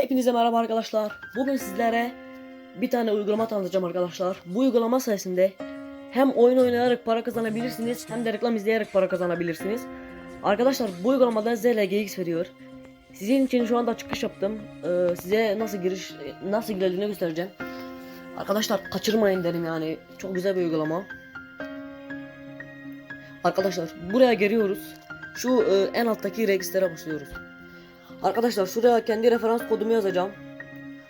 Hepinize merhaba arkadaşlar. Bugün sizlere bir tane uygulama tanıtacağım arkadaşlar. Bu uygulama sayesinde hem oyun oynayarak para kazanabilirsiniz hem de reklam izleyerek para kazanabilirsiniz. Arkadaşlar bu uygulamada ZLGX veriyor. Sizin için şu anda çıkış yaptım. Ee, size nasıl giriş nasıl girildiğini göstereceğim. Arkadaşlar kaçırmayın derim yani. Çok güzel bir uygulama. Arkadaşlar buraya geliyoruz. Şu e, en alttaki register'e basıyoruz. Arkadaşlar şuraya kendi referans kodumu yazacağım.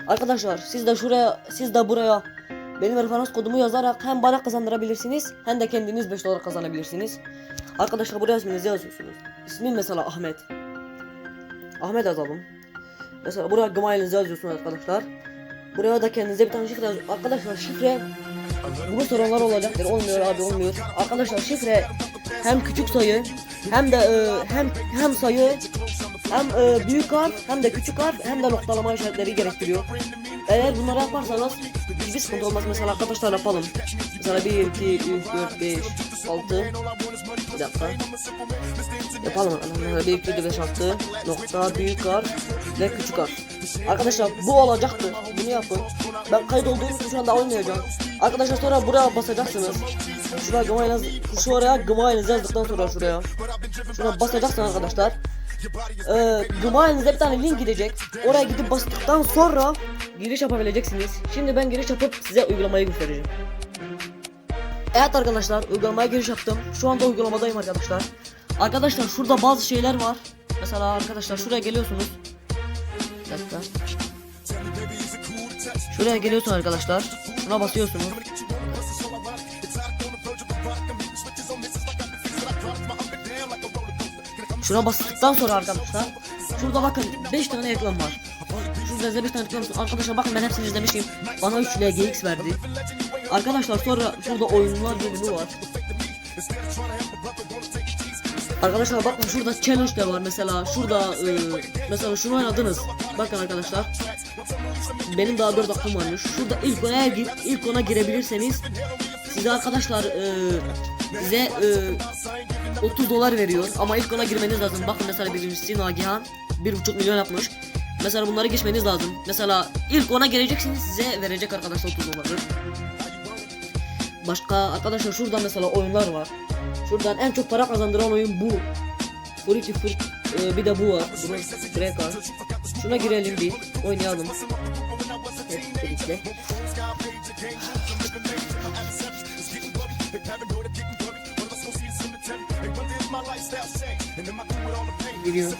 Arkadaşlar siz de şuraya siz de buraya benim referans kodumu yazarak hem bana kazandırabilirsiniz hem de kendiniz 5 dolar kazanabilirsiniz. Arkadaşlar buraya isminizi yazıyorsunuz. İsmim mesela Ahmet. Ahmet yazalım. Mesela buraya gmailinizi yazıyorsunuz arkadaşlar. Buraya da kendinize bir tane şifre yaz- Arkadaşlar şifre bunu soranlar olacaktır. Olmuyor abi olmuyor. Arkadaşlar şifre hem küçük sayı hem de e, hem hem sayı hem e, büyük harf hem de küçük harf hem de noktalama işaretleri gerektiriyor. Eğer bunları yaparsanız hiçbir sıkıntı olmaz. Mesela arkadaşlar yapalım. Mesela 1, 2, 3, 4, 5, 6 Bir dakika. Yapalım arkadaşlar. 1, 2, 3, 5, 6 nokta büyük harf ve küçük harf. Arkadaşlar bu olacaktır. Bunu yapın. Ben kayıt olduğum için şu anda oynayacağım. Arkadaşlar sonra buraya basacaksınız. Şuraya gmail şu oraya gmail yazdıktan sonra şuraya. Şuna basacaksın arkadaşlar. Ee, gmailinize bir tane link gidecek. Oraya gidip bastıktan sonra giriş yapabileceksiniz. Şimdi ben giriş yapıp size uygulamayı göstereceğim. Evet arkadaşlar uygulamaya giriş yaptım. Şu anda uygulamadayım arkadaşlar. Arkadaşlar şurada bazı şeyler var. Mesela arkadaşlar şuraya geliyorsunuz. Bir. Şuraya geliyorsun arkadaşlar. Şuna basıyorsunuz. Şuna bastıktan sonra arkadaşlar şurada bakın 5 tane reklam var. Şurada size 5 tane reklam. Arkadaşlar bakın ben hepsini izlemişim. Bana 3 LGX verdi. Arkadaşlar sonra şurada oyunlar bölümü var. Arkadaşlar bakın şurada challenge de var mesela şurada e, mesela şunu oynadınız. Bakın arkadaşlar. Benim daha 4 aklım varmış. Şurada ilk ona gir, ilk ona girebilirseniz size arkadaşlar e, size e, 30 dolar veriyor ama ilk ona girmeniz lazım. Bakın mesela birincisi Nagihan 1.5 milyon yapmış. Mesela bunları geçmeniz lazım. Mesela ilk ona gireceksiniz size verecek arkadaşlar 30 doları. Başka arkadaşlar şurada mesela oyunlar var. Şuradan en çok para kazandıran oyun bu. Fruity Fruit e, bir de bu var. Breaker. Şuna girelim bir oynayalım. Hep birlikte. Giriyor.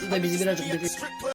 Şurada bizi birazcık.